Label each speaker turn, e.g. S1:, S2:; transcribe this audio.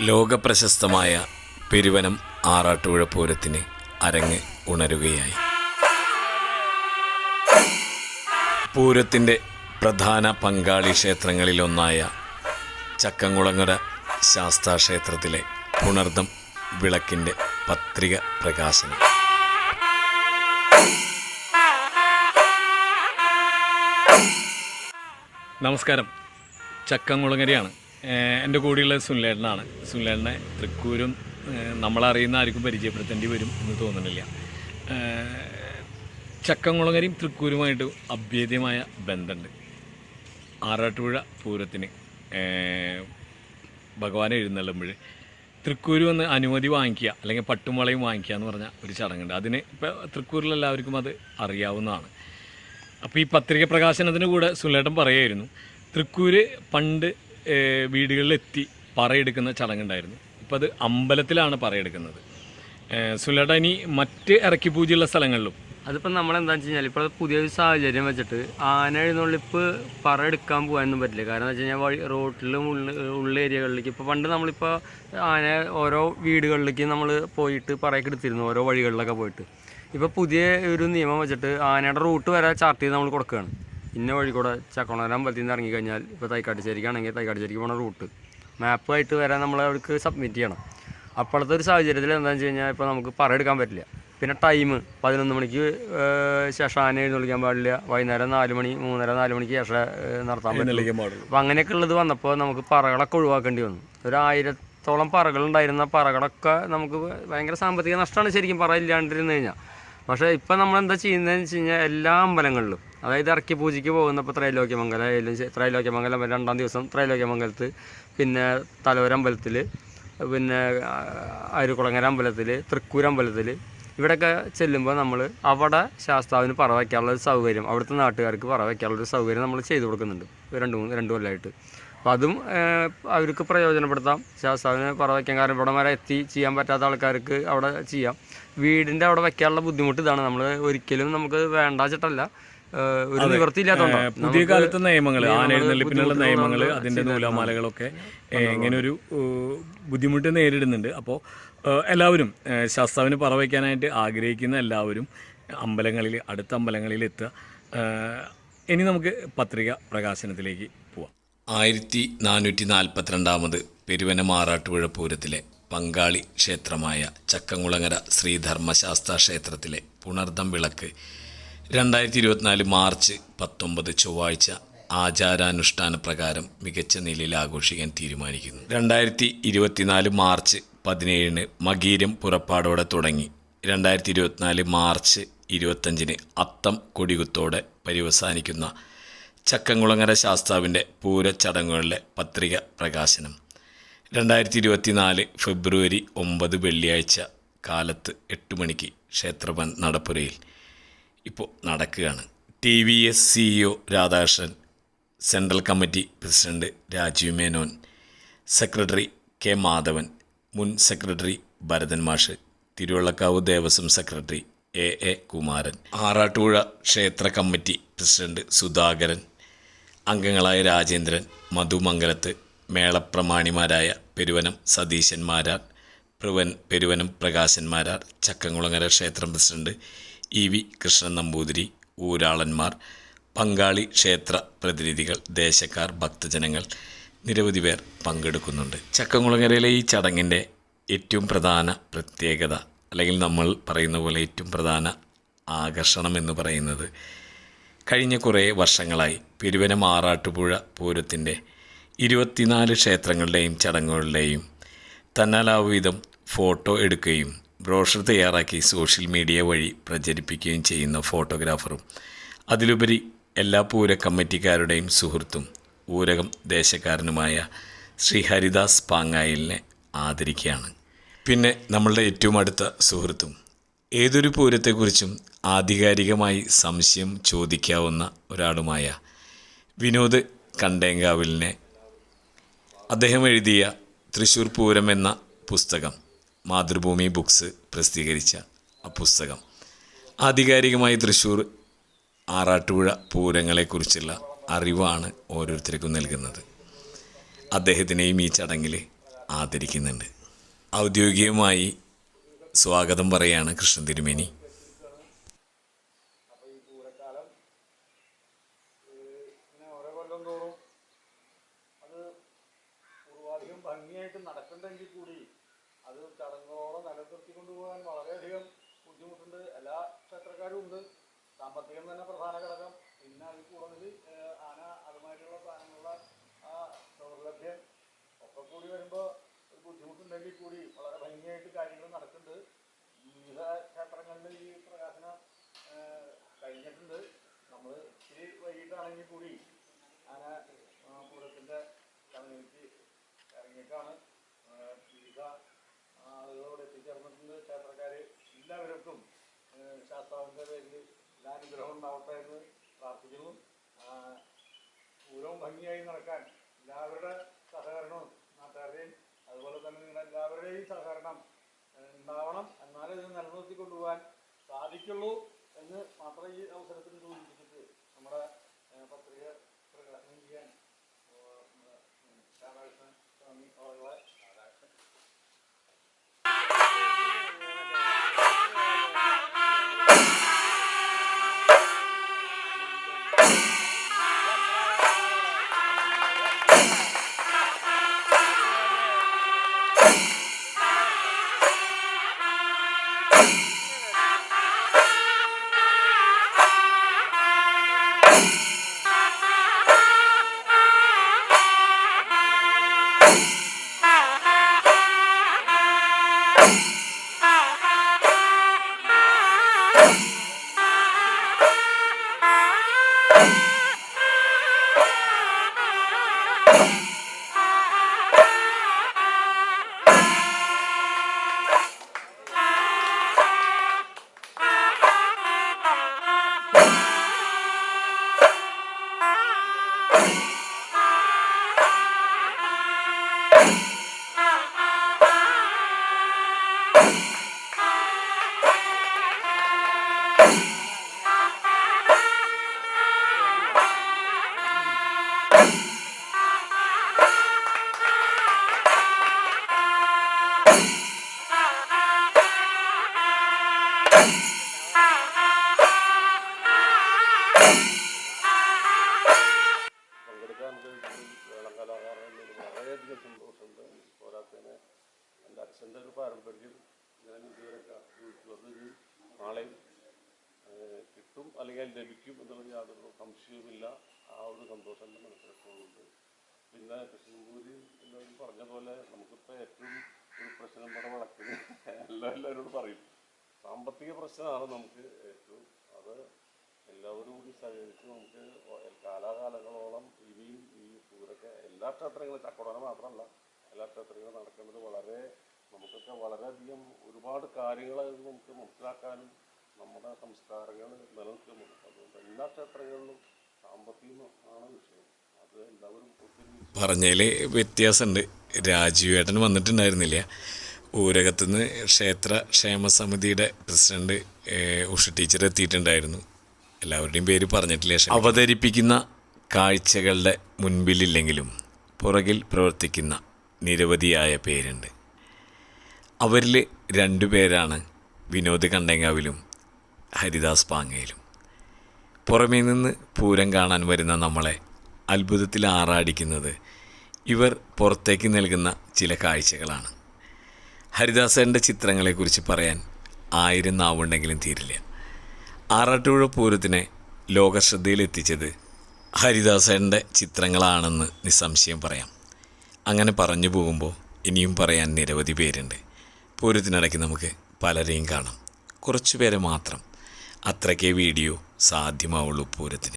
S1: ലോകപ്രശസ്തമായ പെരുവനം ആറാട്ടുപുഴ പൂരത്തിന് അരങ്ങ് ഉണരുകയായി. പൂരത്തിന്റെ പ്രധാന പങ്കാളി ക്ഷേത്രങ്ങളിലൊന്നായ ചക്കങ്കുളങ്ങര ശാസ്താ ക്ഷേത്രത്തിലെ പുണർദം വിളക്കിന്റെ പത്രിക പ്രകാശനം. നമസ്കാരം. ചക്കംകുളങ്ങരയാണ് ഏഹ് എന്റെ കൂടെയുള്ള സുനിലേട്ടനാണ്. സുനിലേട്ടനെ തൃക്കൂരും നമ്മളറിയുന്ന ആർക്കും പരിചയപ്പെടുത്തേണ്ടി വരും എന്ന് തോന്നുന്നില്ല. ചക്കംകുളങ്ങരയും തൃക്കൂരുമായിട്ട് അഭേദ്യമായ ബന്ധമുണ്ട്. ആറാട്ടുപുഴ പൂരത്തിന് ഭഗവാനെ എഴുന്നള്ളുമ്പോൾ തൃക്കൂര് വന്ന് അനുമതി വാങ്ങിക്കുക അല്ലെങ്കിൽ പട്ടുമുളയും വാങ്ങിക്കുക എന്ന് പറഞ്ഞ ഒരു ചടങ്ങുണ്ട്. അതിന് ഇപ്പോൾ തൃക്കൂരിലെല്ലാവർക്കും അത് അറിയാവുന്നതാണ്. അപ്പോൾ ഈ പത്രിക പ്രകാശനത്തിന് കൂടെ സുനിലേട്ടൻ പറയുമായിരുന്നു തൃക്കൂര് പണ്ട് വീടുകളിലെത്തി പറയെടുക്കുന്ന ചടങ്ങുണ്ടായിരുന്നു. ഇപ്പോൾ അത് അമ്പലത്തിലാണ് പറയെടുക്കുന്നത്. സുലട ഇനി മറ്റ് ഇറക്കി പൂജയുള്ള സ്ഥലങ്ങളിലും.
S2: അതിപ്പോൾ നമ്മളെന്താ വെച്ച് കഴിഞ്ഞാൽ ഇപ്പോൾ പുതിയൊരു സാഹചര്യം വെച്ചിട്ട് ആന എഴുന്നള്ളിപ്പ് പറ എടുക്കാൻ പോകാനൊന്നും പറ്റില്ല. കാരണം എന്ന് വെച്ച് കഴിഞ്ഞാൽ വഴി റോട്ടിലും ഉള്ള ഉള്ള ഏരിയകളിലേക്ക് ഇപ്പോൾ പണ്ട് നമ്മളിപ്പോൾ ആന ഓരോ വീടുകളിലേക്ക് നമ്മൾ പോയിട്ട് പറയൊക്കെ എടുത്തിരുന്നു ഓരോ വഴികളിലൊക്കെ പോയിട്ട്. ഇപ്പോൾ പുതിയ ഒരു നിയമം വെച്ചിട്ട് ആനയുടെ റൂട്ട് വരെ ചാർട്ട് ചെയ്ത് നമ്മൾ കൊടുക്കുകയാണ് ഇന്ന വഴി കൂടെ ചക്കണോര അമ്പലത്തിൽ നിന്ന് ഇറങ്ങിക്കഴിഞ്ഞാൽ ഇപ്പോൾ തൈക്കാട്ടുശ്ശേരിക്കാണെങ്കിൽ തൈക്കാട്ടുശ്ശേരിക്ക് പോണ റൂട്ട്. മാപ്പായിട്ട് വരാൻ നമ്മൾ അവർക്ക് സബ്മിറ്റ് ചെയ്യണം. അപ്പോഴത്തെ ഒരു സാഹചര്യത്തിൽ എന്താണെന്ന് വെച്ച് കഴിഞ്ഞാൽ ഇപ്പോൾ നമുക്ക് പറ എടുക്കാൻ പറ്റില്ല. പിന്നെ ടൈം പതിനൊന്ന് മണിക്ക് ശേഷം ആന എഴുന്നള്ളിക്കാൻ പാടില്ല. വൈകുന്നേരം നാല് മണി മൂന്നര നാല് മണിക്ക് ശേഷം നടത്താൻ പറ്റില്ല അപ്പോൾ അങ്ങനെയൊക്കെ ഉള്ളത് വന്നപ്പോൾ നമുക്ക് പറകളൊക്കെ ഒഴിവാക്കേണ്ടി വന്നു. ഒരു ആയിരത്തോളം പറകളുണ്ടായിരുന്ന പറകളൊക്കെ നമുക്ക് ഭയങ്കര സാമ്പത്തിക നഷ്ടമാണ് ശരിക്കും പറ ഇല്ലാണ്ടിരുന്ന് കഴിഞ്ഞാൽ പക്ഷേ ഇപ്പം നമ്മൾ എന്താ ചെയ്യുന്നതെന്ന് വെച്ച് കഴിഞ്ഞാൽ എല്ലാ അമ്പലങ്ങളിലും അതായത് ഇറക്കി പൂജയ്ക്ക് പോകുന്നപ്പോൾ ത്രൈലോക്യമംഗലം ത്രൈലോക്യമംഗലം രണ്ടാം ദിവസം ത്രൈലോക്യമംഗലത്ത് പിന്നെ തലവര അമ്പലത്തിൽ പിന്നെ അരുകുളങ്ങര അമ്പലത്തിൽ തൃക്കൂർ അമ്പലത്തിൽ ഇവിടെയൊക്കെ ചെല്ലുമ്പോൾ നമ്മൾ അവിടെ ശാസ്താവിന് പറ വയ്ക്കാനുള്ള ഒരു സൗകര്യം അവിടുത്തെ നാട്ടുകാർക്ക് പറ വയ്ക്കാനുള്ള ഒരു സൗകര്യം നമ്മൾ ചെയ്തു കൊടുക്കുന്നുണ്ട് രണ്ട് മൂന്ന് രണ്ട് കൊല്ലമായിട്ട് അപ്പോൾ അതും അവർക്ക് പ്രയോജനപ്പെടുത്താം. ശാസ്താവിന് പറ വയ്ക്കാൻ കാരണം ഇവിടെ വരെ എത്തി ചെയ്യാൻ പറ്റാത്ത ആൾക്കാർക്ക് അവിടെ ചെയ്യാം. വീടിന്റെ അവിടെ വയ്ക്കാനുള്ള ബുദ്ധിമുട്ട് ഇതാണ്. നമ്മൾ ഒരിക്കലും നമുക്ക് വേണ്ടാച്ചിട്ടല്ല. ഏഹ്, ഒരു നിവൃത്തിയില്ലാത്തതുകൊണ്ടാണ്
S1: പുതിയ കാലത്തെ നിയമങ്ങൾ ആനെഴുന്നള്ളിപ്പിനുള്ള നിയമങ്ങൾ അതിന്റെ നൂലാമാലകളൊക്കെ ഇങ്ങനെ ഒരു ബുദ്ധിമുട്ട് നേരിടുന്നുണ്ട്. അപ്പോൾ എല്ലാവരും ശാസ്താവിന് പറവയ്ക്കാനായിട്ട് ആഗ്രഹിക്കുന്ന എല്ലാവരും അമ്പലങ്ങളിൽ അടുത്ത അമ്പലങ്ങളിൽ എത്തുക. ഇനി നമുക്ക് പത്രിക പ്രകാശനത്തിലേക്ക് പോവാം. ആയിരത്തി നാനൂറ്റി നാൽപ്പത്തിരണ്ടാമത് പെരുവന മാറാട്ടുപുഴ പൂരത്തിലെ പങ്കാളി ക്ഷേത്രമായ ചക്കങ്ങുളങ്ങര ശ്രീധർമ്മശാസ്ത്ര ക്ഷേത്രത്തിലെ പുണർദം വിളക്ക് രണ്ടായിരത്തി ഇരുപത്തിനാല് മാർച്ച് പത്തൊമ്പത് ചൊവ്വാഴ്ച ആചാരാനുഷ്ഠാന പ്രകാരം മികച്ച നിലയിൽ ആഘോഷിക്കാൻ തീരുമാനിക്കുന്നു. രണ്ടായിരത്തി ഇരുപത്തിനാല് മാർച്ച് പതിനേഴിന് മകീരം പുറപ്പാടോടെ തുടങ്ങി. രണ്ടായിരത്തി ഇരുപത്തിനാല് മാർച്ച് ഇരുപത്തഞ്ചിന് അത്തം കൊടികുത്തോടെ പര്യവസാനിക്കുന്ന ചക്കംകുളങ്ങര ശാസ്താവിന്റെ പൂരച്ചടങ്ങുകളിലെ പത്രിക പ്രകാശനം. രണ്ടായിരത്തി ഇരുപത്തിനാല് ഫെബ്രുവരി ഒമ്പത് വെള്ളിയാഴ്ച കാലത്ത് എട്ട് മണിക്ക് ക്ഷേത്രവൻ നടപ്പുരയിൽ ഇപ്പോൾ നടക്കുകയാണ്. T V S CEO Radhakrishnan central committee president Rajeev Menon secretary K Madhavan മുൻ സെക്രട്ടറി ഭരതൻ മാഷ് Thiruvallakkavu Devaswom secretary A A Kumaran Arattupuzha ക്ഷേത്ര കമ്മിറ്റി പ്രസിഡന്റ് സുധാകരൻ അംഗങ്ങളായ രാജേന്ദ്രൻ മധുമംഗലത്ത് മേളപ്രമാണിമാരായ പെരുവനം സതീശന്മാരാർ പ്രവൻ പെരുവനം പ്രകാശന്മാരാർ ചക്കംകുളങ്ങര ക്ഷേത്രം president E V Krishnan Namboothiri ഊരാളന്മാർ പങ്കാളി ക്ഷേത്ര പ്രതിനിധികൾ ദേശക്കാർ ഭക്തജനങ്ങൾ നിരവധി പേർ പങ്കെടുക്കുന്നുണ്ട്. ചക്കംകുളങ്ങരയിലെ ഈ ചടങ്ങിന്റെ ഏറ്റവും പ്രധാന പ്രത്യേകത അല്ലെങ്കിൽ നമ്മൾ പറയുന്ന പോലെ ഏറ്റവും പ്രധാന ആകർഷണം എന്ന് പറയുന്നത് കഴിഞ്ഞ കുറേ വർഷങ്ങളായി പെരുവനം ആറാട്ടുപുഴ പൂരത്തിന്റെ ഇരുപത്തിനാല് ക്ഷേത്രങ്ങളുടെയും ചടങ്ങുകളുടെയും തന്നാലാവിധം ഫോട്ടോ എടുക്കുകയും ബ്രോഷർ തയ്യാറാക്കി സോഷ്യൽ മീഡിയ വഴി പ്രചരിപ്പിക്കുകയും ചെയ്യുന്ന ഫോട്ടോഗ്രാഫറും. അതിലുപരി എല്ലാ പൂര കമ്മിറ്റിക്കാരുടെയും സുഹൃത്തും ഊരകം ദേശക്കാരനുമായ ശ്രീ ഹരിദാസ് പാങ്ങായിലിനെ ആദരിക്കുകയാണ്. പിന്നെ നമ്മളുടെ ഏറ്റവും അടുത്ത സുഹൃത്തും. ഏതൊരു പൂരത്തെക്കുറിച്ചും ആധികാരികമായി സംശയം ചോദിക്കാവുന്ന ഒരാളുമായ വിനോദ് കണ്ടേങ്കാവിലിനെ അദ്ദേഹം എഴുതിയ തൃശ്ശൂർ പൂരം എന്ന പുസ്തകം മാതൃഭൂമി ബുക്സ് പ്രസിദ്ധീകരിച്ച ആ പുസ്തകം. ആധികാരികമായി തൃശ്ശൂർ ആറാട്ടുപുഴ പൂരങ്ങളെക്കുറിച്ചുള്ള അറിവാണ് ഓരോരുത്തർക്കും നൽകുന്നത്. അദ്ദേഹത്തിനെയും ഈ ചടങ്ങിൽ ആദരിക്കുന്നുണ്ട്. ഔദ്യോഗികമായി സ്വാഗതം പറയാണ് കൃഷ്ണൻ തിരുമേനി.
S3: ഭംഗിയായിട്ട് നടക്കണ്ടെങ്കിൽ കൂടി അത് ചടങ്ങുകളോടെ നിലനിർത്തി കൊണ്ടുപോകാൻ വളരെയധികം ബുദ്ധിമുട്ടുണ്ട്. എല്ലാ ക്ഷേത്രക്കാരും ഉണ്ട്. സാമ്പത്തികം തന്നെ പ്രധാന ഘടകം. പിന്നെ അതിൽ കൂടുതൽ ആന അതുമായിട്ടുള്ള സാധനങ്ങളുടെ ആ ദൗർലഭ്യം ഒക്കെ കൂടി വരുമ്പോൾ ഒരു ബുദ്ധിമുട്ടുണ്ടെങ്കിൽ കൂടി വളരെ ഭംഗിയായിട്ട് കാര്യങ്ങൾ നടക്കുന്നുണ്ട്. വിവിധ ക്ഷേത്രങ്ങളിൽ ഈ പ്രകാശനം കഴിഞ്ഞിട്ടുണ്ട്. നമ്മൾ ഇച്ചിരി വൈകിട്ടാണെങ്കിൽ കൂടി ആന പൂരത്തിന്റെ കമ്മ്യൂണിറ്റി ഇറങ്ങിയിട്ടാണ് ആളുകളോട് എത്തിച്ചേർന്നിട്ടുണ്ട്. ക്ഷേത്രക്കാർ എല്ലാവർക്കും ശാസ്താവിന്റെ പേരിൽ എല്ലാ ഉണ്ടാവട്ടെ എന്ന് പ്രാർത്ഥിക്കുന്നു. പൂരവും ഭംഗിയായി നടക്കാൻ എല്ലാവരുടെ സഹകരണവും നാട്ടുകാരുടെയും അതുപോലെ തന്നെ നിങ്ങളുടെ എല്ലാവരുടെയും സഹകരണം ഉണ്ടാവണം. എന്നാലേ ഇത് നിലനിർത്തിക്കൊണ്ടുപോകാൻ സാധിക്കുള്ളൂ എന്ന് മാത്രം ഈ അവസരത്തിൽ സൂചിപ്പിച്ചിട്ട്
S4: Bye. അത് ലഭിക്കും എന്നുള്ള യാതൊരു സംശയവുമില്ല. ആ ഒരു സന്തോഷം തന്നെ മനസ്സിലാക്കുന്നുണ്ട് പിന്നെ കൃഷ്ണൻപൂരി എല്ലാവരും പറഞ്ഞ പോലെ നമുക്കിപ്പോൾ ഏറ്റവും ഒരു പ്രശ്നം വളത്തിന് എല്ലാ എല്ലാവരോടും പറയും. സാമ്പത്തിക പ്രശ്നമാണ് നമുക്ക് ഏറ്റവും. അത് എല്ലാവരും കൂടി സഹകരിച്ച് നമുക്ക് കാലാകാലങ്ങളോളം ഇനിയും ഈ പൂരൊക്കെ എല്ലാ ക്ഷേത്രങ്ങളും ചക്കോടന മാത്രമല്ല എല്ലാ ക്ഷേത്രങ്ങളും നടക്കുന്നത് വളരെ നമുക്കൊക്കെ വളരെയധികം ഒരുപാട് കാര്യങ്ങൾ നമുക്ക് മനസ്സിലാക്കാനും നമ്മുടെ സംസ്കാരങ്ങൾ നിലനിൽക്കുന്നുണ്ട്. അതുകൊണ്ട് എല്ലാ ക്ഷേത്രങ്ങളിലും സാമ്പത്തികം ആണ് വിഷയം. അത് എല്ലാവരും
S1: പറഞ്ഞതിൽ വ്യത്യാസമുണ്ട്. രാജീവേട്ടൻ വന്നിട്ടുണ്ടായിരുന്നില്ല. ഊരകത്തുനിന്ന് ക്ഷേത്ര ക്ഷേമ സമിതിയുടെ പ്രസിഡന്റ് ഉഷ ടീച്ചർ എത്തിയിട്ടുണ്ടായിരുന്നു. എല്ലാവരുടെയും പേര് പറഞ്ഞിട്ടില്ല. പക്ഷേ അവതരിപ്പിക്കുന്ന കാഴ്ചകളുടെ മുൻപിലില്ലെങ്കിലും പുറകിൽ പ്രവർത്തിക്കുന്ന നിരവധിയായ പേരുണ്ട്. അവരിൽ രണ്ടു പേരാണ് വിനോദ് കണ്ടങ്ങാവിലും ഹരിദാസ് പാങ്ങയിലും. പുറമേ നിന്ന് പൂരം കാണാൻ വരുന്ന നമ്മളെ അത്ഭുതത്തിൽ ആറാടിക്കുന്നത് ഇവർ പുറത്തേക്ക് നൽകുന്ന ചില കാഴ്ചകളാണ്. ഹരിദാസന്റെ ചിത്രങ്ങളെക്കുറിച്ച് പറയാൻ ആയിരം നാവുണ്ടെങ്കിലും തീരില്ല. ആറാട്ടുപുഴ പൂരത്തിനെ ലോകശ്രദ്ധയിലെത്തിച്ചത് ഹരിദാസന്റെ ചിത്രങ്ങളാണെന്ന് നിസ്സംശയം പറയാം. അങ്ങനെ പറഞ്ഞു പോകുമ്പോൾ ഇനിയും പറയാൻ നിരവധി പേരുണ്ട്. പൂരത്തിനിടയ്ക്ക് നമുക്ക് പലരെയും കാണാം. കുറച്ചു പേരെ മാത്രം. അത്രയ്ക്കേ വീഡിയോ സാധ്യമാവുള്ളൂ പൂരത്തിന്.